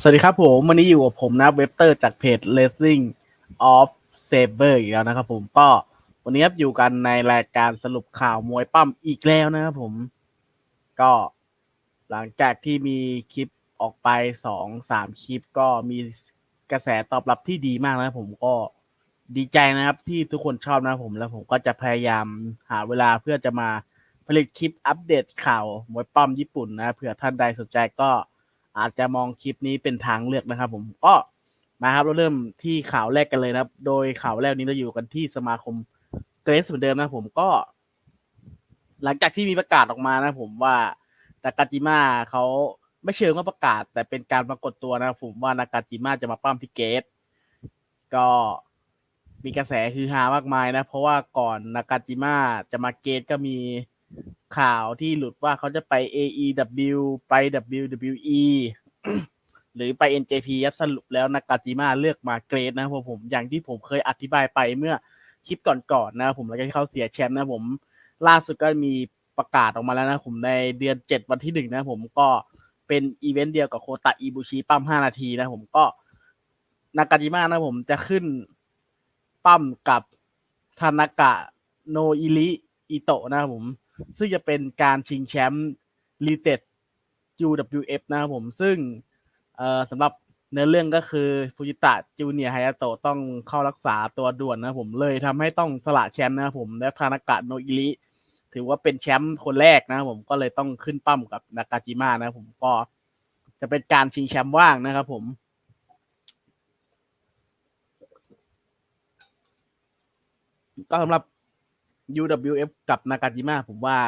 สวัสดีครับผม วันนี้อยู่กับผมนะเว็บเตอร์จากเพจ Racing of Saber อีกแล้วนะครับผมก็วันนี้ครับอยู่กันในรายการสรุปข่าวมวยปั้มอีกแล้วนะครับผม ก็หลังจากที่มีคลิปออกไปสองสามคลิปก็มีกระแสตอบรับที่ดีมากนะครับผมก็ดีใจนะครับที่ทุกคนชอบนะครับผมแล้วผมก็จะพยายามหาเวลาเพื่อจะมาผลิตคลิปอัปเดตข่าวมวยปั้มญี่ปุ่นนะเผื่อท่านใดสนใจก็ อาจจะมองคลิปนี้เป็นทางเลือกนะครับ ผมก็มาครับเราเริ่มที่ข่าวแรกกันเลยนะครับ โดยข่าวแรกนี้เราอยู่กันที่สมาคมเกรสเหมือนเดิมนะผมก็ หลังจากที่มีประกาศออกมานะ ผมว่าดากาจิมาเขาไม่เชิงว่าประกาศ แต่เป็นการปรากฏตัวนะผมว่านากาจิมาจะมาปั้มที่เกตก็มีกระแสคือฮามากมายนะ เพราะว่าก่อนนากาจิมาจะมาเกตก็มี ข่าวที่หลุดว่าเขาจะไป AEW ไป WWE หรือไป NJP ยับสรุปแล้วนากาจิมาเลือกมาเกรดนะผมผมอย่างที่ผมเคยอธิบายไปเมื่อคลิปก่อนๆนะผมแล้วก็เขาเสียแชมป์นะผมล่าสุดก็มีประกาศออกมาแล้วนะผมในเดือนเจ็ดวันที่หนึ่งนะผมก็เป็นอีเวนต์เดียวกับโคตะอิบุชิปั้มห้านาทีนะผมก็นากาจิมานะผมจะขึ้นปั้มกับทานากะโนอิริอิโตะนะผม ซึ่งจะเป็นการชิงแชมป์ลีเตส UWF นะครับผม ซึ่งเอ่อสำหรับเนื้อเรื่องก็คือฟูจิตะจูเนียไฮยาโตะต้องเข้ารักษาตัวด่วนนะผมเลยทำให้ต้องสละแชมป์นะครับผมและทานากะโนอิริถือว่าเป็นแชมป์คนแรกนะครับผมก็เลยต้องขึ้นปั้มกับนากาจิมะนะครับผมก็จะเป็นการชิงแชมป์ว่างนะครับผมก็สำหรับ UWF กับนากาจิมะผมว่า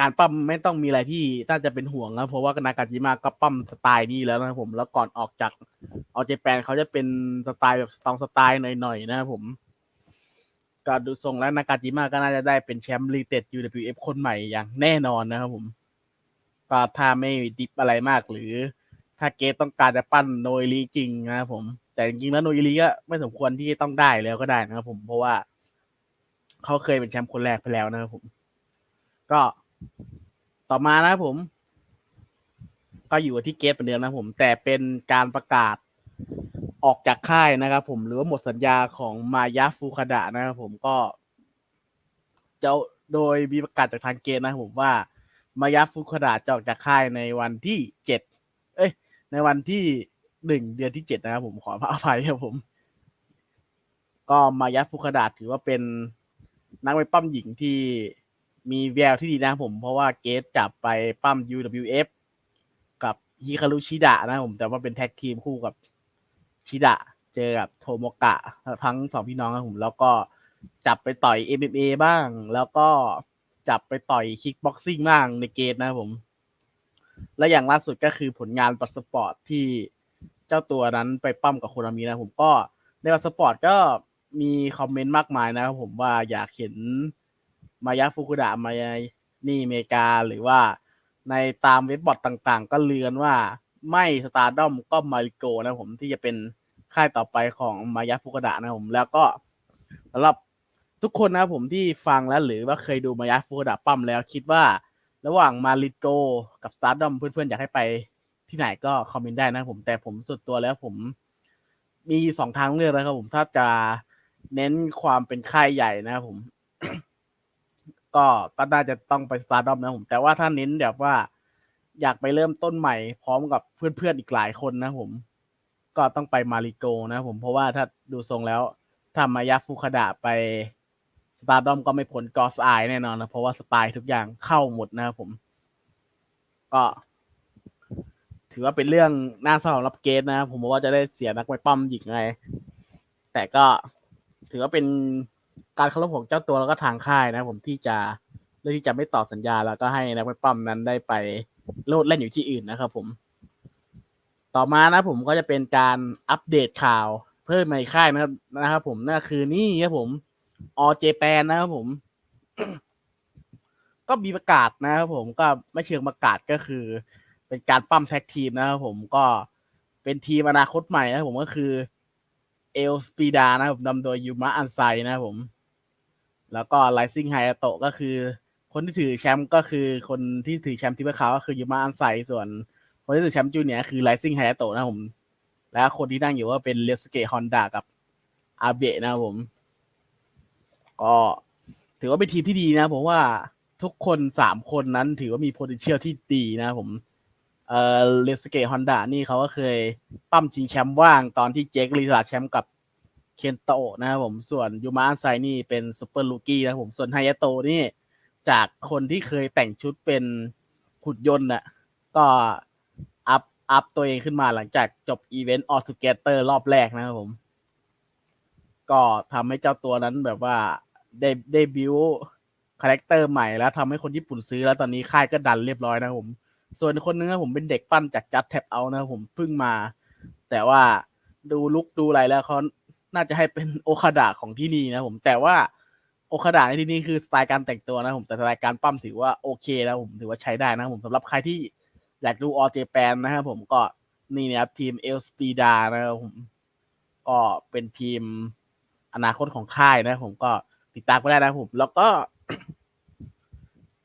การปั้มไม่ต้องมีอะไรที่น่าจะเป็นห่วงนะเพราะว่านากาจิมะก็ปั้มสไตล์นี้แล้วนะผมแล้วก่อนออกจากออกเจแปนเขาจะเป็นสไตล์แบบสตองสไตล์หน่อยๆนะผมก็ดูทรงแล้วนากาจิมะก็น่าจะได้เป็นแชมป์ลีเต็ด UWF คนใหม่อย่างแน่นอนนะครับผมก็ถ้าไม่ดิฟอะไรมากหรือ ถ้าเกตต้องการจะปั้นโนยลีจริงนะครับผม แต่จริงๆแล้วโนยลีก็ไม่สมควรที่ต้องได้แล้วก็ได้นะครับผมเพราะว่า เขาเคยเป็นแชมป์คนแรกไปแล้วนะครับผม ก็ต่อมานะครับผม ก็อยู่ที่เกตเหมือนเดิมนะผม แต่เป็นการประกาศออกจากค่ายนะครับผมหรือว่าหมดสัญญาของมายาฟูคาดะนะครับผมก็จะโดยมีประกาศจากทางเกตนะครับผมว่ามายาฟูคาดะจะออกจากค่ายในวันที่เจ็ดเอ้ย ในวันที่หนึ่งเดือนที่เจ็ดนะครับผมขออภัยครับผม ก็มายาฟูคาดะถือว่าเป็น นักไปปั้มหญิงที่มีแววที่ดีนะผม เพราะว่าเกตจับไปปั้ม UWF กับฮิคารุชิดะนะผมแต่ว่าเป็นแท็กทีมคู่กับชิดะ เจอกับโทโมกะ ทั้งสองพี่น้องนะผม แล้วก็จับไปต่อย MMA บ้าง แล้วก็จับไปต่อยคิกบ็อกซิ่งบ้างในเกตนะผม และอย่างล่าสุดก็คือผลงานปัสปอร์ตที่เจ้าตัวนั้นไปปั้มกับโคนามินะผมก็ในปัสปอร์ตก็ มีคอมเมนต์มากมายนะครับผมว่าอยากเห็นมายาฟุกุดะมานี่อเมริกาหรือว่าในตามเว็บบอร์ดต่างๆ ก็เลือนว่าไม่สตาร์ดอมก็มาริโกนะผมที่จะเป็นค่ายต่อไปของมายาฟุกุดะนะผม แล้วก็สำหรับทุกคนนะผมที่ฟังแล้วหรือว่าเคยดูมายาฟุกุดะปั้มแล้วคิดว่า ระหว่างมาริโกกับสตาร์ดอมเพื่อนๆ อยากให้ไปที่ไหนก็คอมเมนต์ได้นะผมแต่ผมสุดตัวแล้วผมมีสองทางเลือกนะครับผมถ้าจะ เน้นความเป็นค่ายใหญ่นะครับผม ก็ก็น่าจะต้องไปสตาร์ดอมนะผม แต่ว่าถ้าเน้นแบบว่า อยากไปเริ่มต้นใหม่พร้อมกับเพื่อนๆอีกหลายคนนะผม ก็ต้องไปมาริโกนะผม เพราะว่าถ้าดูทรงแล้วถ้ามายาฟุคาดะไปสตาร์ดอมก็ไม่ผลกอสไอแน่นอนนะเพราะว่าสไตล์ทุกอย่างเข้าหมดนะครับผม ก็ ถือว่าเป็นเรื่องน่าเศร้าสำหรับเกตนะครับผมว่าจะได้เสียนักมวยปั้มหญิงไงแต่ก็ ถือว่าเป็นการเคารพของเจ้าตัวแล้วก็ทางค่ายนะผมที่จะเลือกที่จะไม่ต่อสัญญาแล้วก็ให้นักมวยปั้มนั้นได้ไปโลดเล่นอยู่ที่อื่นนะครับผม ต่อมานะผมก็จะเป็นการอัปเดตข่าวเพิ่มในค่ายนะครับนะครับ ผมนั่นคือนี่ครับผมอเจแปนนะครับผม ก็มีประกาศนะครับผมก็ไม่เชิงประกาศก็คือ เป็นการปั้มแท็กทีมนะครับผมก็เป็นทีมอนาคตใหม่นะครับผมก็คือ เอลสปีดานะครับนำโดยยูมะอันไซนะครับผม แล้วก็ไลซิงไฮอาโตะก็คือ คนที่ถือแชมป์ก็คือคนที่ถือแชมป์ที่เพื่อเขาก็คือยูมะอันไซส่วน คนที่ถือแชมป์จูเนียร์คือไ i ซิ่งไฮโตะนะครับผม แล้วคนที่นั่งอยู่ก็เป็นเรสเกตฮอนด้ากับอาเบะนะครับผม ก็ถือว่าเป็นทีมที่ดีนะผมว่าทุกคนสามคนนั้นถือว่ามี potential ที่ดีนะครับผม เอ่อเรสเกตฮอนดานี่เขาก็เคยปั้มชิงแชมป์ว่างตอนที่เจคลีสลาแชมป์กับเคนโตะนะครับผมส่วนยูมาอันไซนี่เป็นซูเปอร์ลูกี้นะครับผมส่วนไฮยาโตนี่จากคนที่เคยแต่งชุดเป็นหุ่นยนต์น่ะก็อัพอัพตัวเองขึ้นมาหลังจากจบอีเวนต์ออ t ทูเกเตอร์รอบแรกนะครับผม ก็ทำให้เจ้าตัวนั้นแบบว่าได้ได้บิวคาแรคเตอร์ใหม่แล้วทำให้คนญี่ปุ่นซื้อแล้วตอนนี้ค่ายก็ดันเรียบร้อยนะครับผม ส่วนคนนึงนะผมเป็นเด็กปั้นจากจัดแท็บเอานะผมเพิ่งมา แต่ว่าดูลุกดูอะไรแล้วเขาน่าจะให้เป็นโอคาดะของที่นี่นะผมแต่ว่าโอคาดะในที่นี้คือสไตล์การแต่งตัวนะผมแต่สไตล์การปั้มถือว่าโอเคนะผมถือว่าใช้ได้นะผมสำหรับใครที่อยากดูออเจแปนนะครับผมก็นี่นะครับทีมเอลสปีดานะครับผมก็เป็นทีมอนาคตของค่ายนะผมก็ติดตามก็ได้นะผม แล้วก็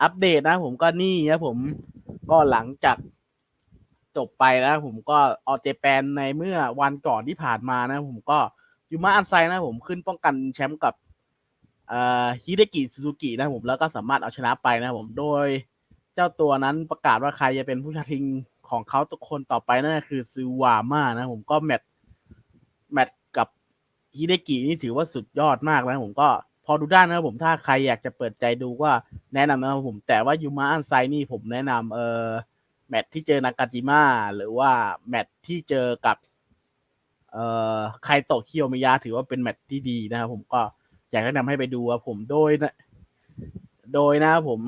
อัปเดตนะผมก็นี่นะผม ก็หลังจากจบไปนะผมก็ออเจแปนในเมื่อวันก่อนที่ผ่านมานะผมก็ยูมาอันไซนะผมขึ้นป้องกันแชมป์กับฮิเดกิซูซูกินะผมแล้วก็สามารถเอาชนะไปนะผมโดยเจ้าตัวนั้นประกาศว่าใครจะเป็นผู้ชาทิงของเขาทุกคนต่อไปนั่นคือซูวาม่านะผมก็แมตช์แมตช์กับฮิเดกินี่ถือว่าสุดยอดมากนะผมก็ พอดูได้นะครับผมถ้าใครอยากจะเปิดใจดูก็แนะนำนะครับผม แต่ว่ายูมาอันไซนี่ผมแนะนำเออแมตช์ที่เจอนากาจิมะหรือว่าแมตช์ที่เจอกับเอ่อใครโตะคิโยมิยะถือว่าเป็นแมตช์ที่ดีนะครับผมก็อยากแนะนำให้ไปดูครับผมโดยนะโดยนะครับผม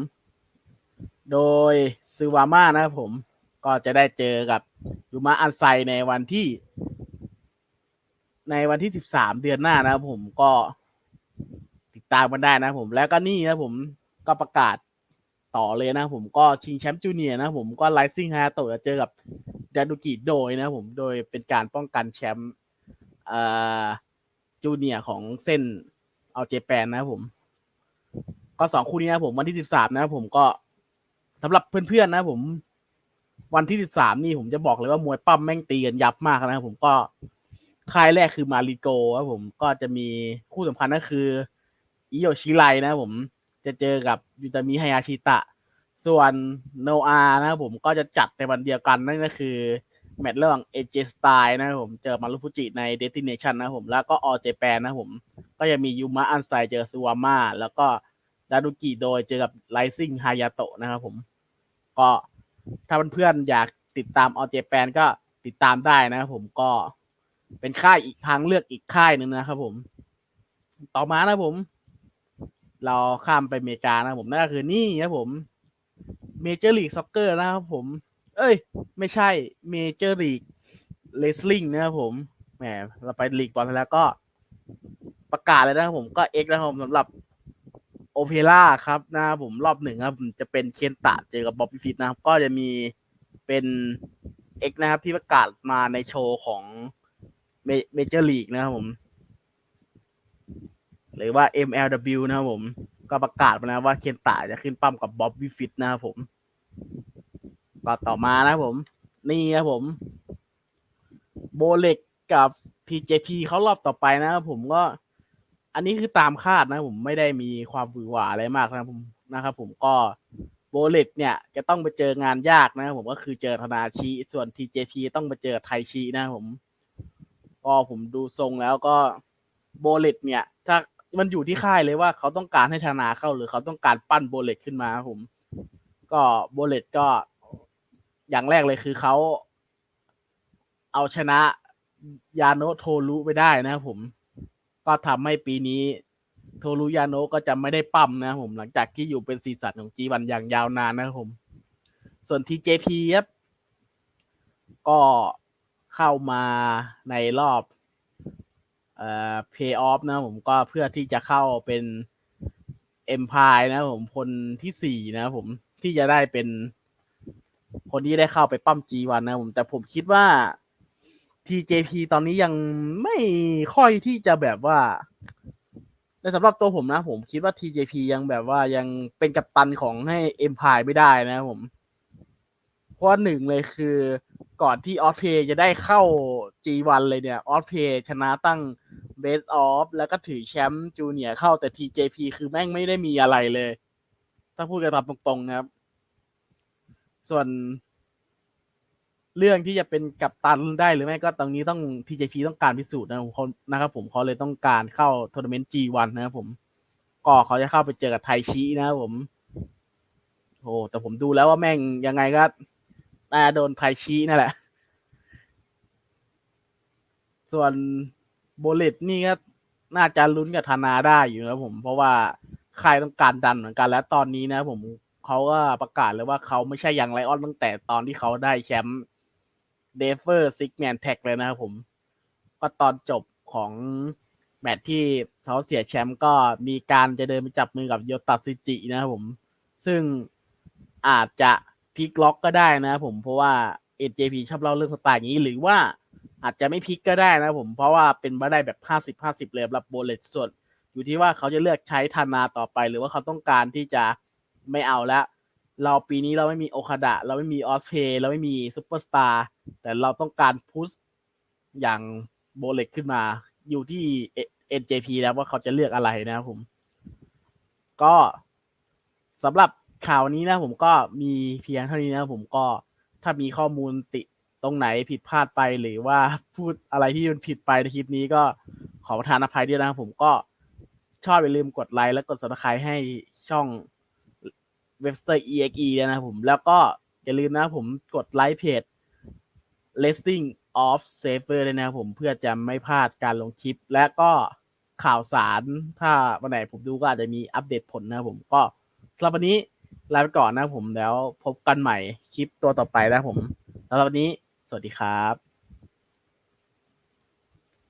โดยซูวาม่านะครับผมก็จะได้เจอกับยูมะอันไซในวันที่ ในวันที่สิบสามเดือนหน้านะครับผมก็ ตามกันได้นะผมแล้วก็นี่นะผมก็ประกาศต่อเลยนะผมก็ชิงแชมป์จูเนียร์นะผมก็ไลซิ่งฮาโตะจะเจอกับดานุกิโดยนะผมโดยเป็นการป้องกันแชมป์จูเนียร์ของเส้นเอาเจแปนนะผม ก็สองคู่นี้นะผมวันที่สิบสามนะผมก็สำหรับเพื่อนๆนะผมวันที่สิบสามนี่ผมจะบอกเลยว่ามวยปั้มแม่งตีกันยับมากนะผมก็ค่ายแรกคือมาริโกครับผมก็จะมีคู่สำคัญก็คือ อิโยชิไลนะครับผมจะเจอกับยูตามิฮายาชิตะ ส่วนโนอานะครับผมก็จะจัดในวันเดียวกันนั่นก็คือ แมตช์ระหว่างเอเจสไตล์นะครับผมเจอมารุฟุจิในเดสติเนชันนะครับผมแล้วก็ออเจแปนนะครับผม ก็จะมียูมะอันไซเจอซูวาม่าแล้วก็ดารุกิโดยเจอกับไลซิ่งฮายาโตะนะครับผม ก็ถ้าเพื่อนๆอยากติดตามออเจแปนก็ติดตามได้นะครับผมก็เป็นค่ายอีกทางเลือกอีกค่ายหนึ่งนะครับผม ต่อมานะผม เราข้ามไปอเมริกานะผมนั่นก็คือนี่ครับผมเมเจอร์ลีกซ็อกเกอร์นะครับผม เอ้ย ไม่ใช่เมเจอร์ลีกเลสลิงนะครับผมแหมเราไปลีกบอลไปแล้วก็ประกาศเลยนะครับผมก็เอ็กนะครับผมสำหรับโอเปร่าครับนะครับผมรอบหนึ่งครับผมจะเป็นเคนตะเจอกับบ๊อบบี้ฟิตนะครับ ก็จะมีเป็นเอ็กนะครับที่ประกาศมาในโชว์ของเมเจอร์ลีกนะครับผม หรือว่า MLW นะครับผม ก็ประกาศมาแล้วว่าเคนตะจะขึ้นปั้มกับบ๊อบบี้ฟิตนะครับผมก็ต่อมานะครับผม นี่ครับผม โบเล็กกับ TJP เขารอบต่อไปนะครับผมก็ อันนี้คือตามคาดนะผมไม่ได้มีความหวือหวาอะไรมากนะผมนะครับผมก็โบเล็กเนี่ยจะต้องไปเจองานยากนะครับผมก็คือเจอธนาชีส่วน TJP ต้องไปเจอไทชีนะครับผมก็ผมดูทรงแล้วก็โบเล็กเนี่ย ถ้า มันอยู่ที่ค่ายเลยว่าเขาต้องการให้ธนาเข้าหรือเขาต้องการปั้นโบเล็กขึ้นมาครับผม ก็โบเล็กก็อย่างแรกเลยคือเขาเอาชนะยาโนโทรุไปได้นะครับผม ก็ทำให้ปีนี้ โทรุยาโนก็จะไม่ได้ปั้มนะครับผม หลังจากที่อยู่เป็นซีซั่นของจีวันอย่างยาวนานนะครับผม ส่วน TJP ครับก็เข้ามาในรอบ เอ่อ play off นะผมก็เพื่อที่จะเข้าเป็น Empire นะผมคนที่สี่นะผมที่จะได้เป็นคนที่ได้เข้าไปปั้ม G1 นะครับผมแต่ผมคิดว่า TJP ตอนนี้ยังไม่ค่อยที่จะแบบว่าในสำหรับตัวผมนะ ผมคิดว่า TJP ยังแบบว่ายังเป็นกัปตันของให้ Empire ไม่ได้นะผม เพราะหนึ่งเลยคือก่อนที่ออสเพย์จะได้เข้า G1 เลยเนี่ยออสเพย์ชนะตั้งเบสออฟแล้วก็ถือแชมป์จูเนียเข้าแต่ TJP คือแม่งไม่ได้มีอะไรเลย ถ้าพูดกันตามตรงๆนะครับ ส่วนเรื่องที่จะเป็นกัปตันได้หรือไม่ก็ตรงนี้ต้อง TJP ต้องการพิสูจน์นะผมเขานะครับผมเขาเลยต้องการเข้าทัวร์นาเมนต์ G1 นะครับผม ก็เขาจะเข้าไปเจอกับไทชินะครับผม โอ้แต่ผมดูแล้วว่าแม่งยังไงก็ น่โดนไทชินั่นแหละ ส่วนโบลิตนี่ก็น่าจะลุ้นกับธนาได้อยู่นะผม เพราะว่าใครต้องการดันเหมือนกันแล้วตอนนี้นะ ผมเขาก็ประกาศเลยว่าเขาไม่ใช่ยังไลออนตั้งแต่ตอนที่เขาได้แชมป์เดฟเฟอร์ซิกแมนแท็กเลยนะครับผม ก็ตอนจบของแมตที่เขาเสียแชมป์ก็มีการจะเดินไปจับมือกับโยตัซิจินะครับผม ซึ่งอาจจะ พลิกล็อกก็ได้นะผมเพราะว่า NJP ชอบเล่าเรื่องสไตล์อย่างนี้หรือว่าอาจจะไม่พลิกก็ได้นะผมเพราะว่าเป็นมาได้แบบห้าสิบห้าสิบเลยสำหรับโบเลตส่วน อยู่ที่ว่าเขาจะเลือกใช้ธานาต่อไป หรือว่าเขาต้องการที่จะไม่เอาแล้วเราปีนี้เราไม่มีโอคาดะ เราไม่มีออสเพย์เราไม่มีซูเปอร์สตาร์แต่เราต้องการพุชอย่างโบเล็กขึ้นมา อยู่ที่ NJP แล้วว่าเขาจะเลือกอะไรนะครับผม ก็สำหรับ ข่าวนี้นะผมก็มีเพียงเท่านี้นะผมก็ถ้ามีข้อมูลติตรงไหนผิดพลาดไปหรือว่าพูดอะไรที่มันผิดไปในคลิปนี้ก็ขอประทานอภัยด้วยนะครับผมก็ชอบอย่าลืมกดไลค์และกด subscribe ให้ช่องเว็บสเตอร์ EXE ด้วยนะผมแล้วก็อย่าลืมนะผมกดไลค์เพจ Racing of Saver ด้วยนะผมเพื่อจะไม่พลาดการลงคลิป และก็ข่าวสารถ้าวันไหนผมดูก็อาจจะมีอัปเดตผลนะผมก็สำหรับวันนี้ ลาไปก่อนนะผมแล้วพบกันใหม่คลิปตัวต่อไปนะผมสำหรับวันนี้สวัสดีครับ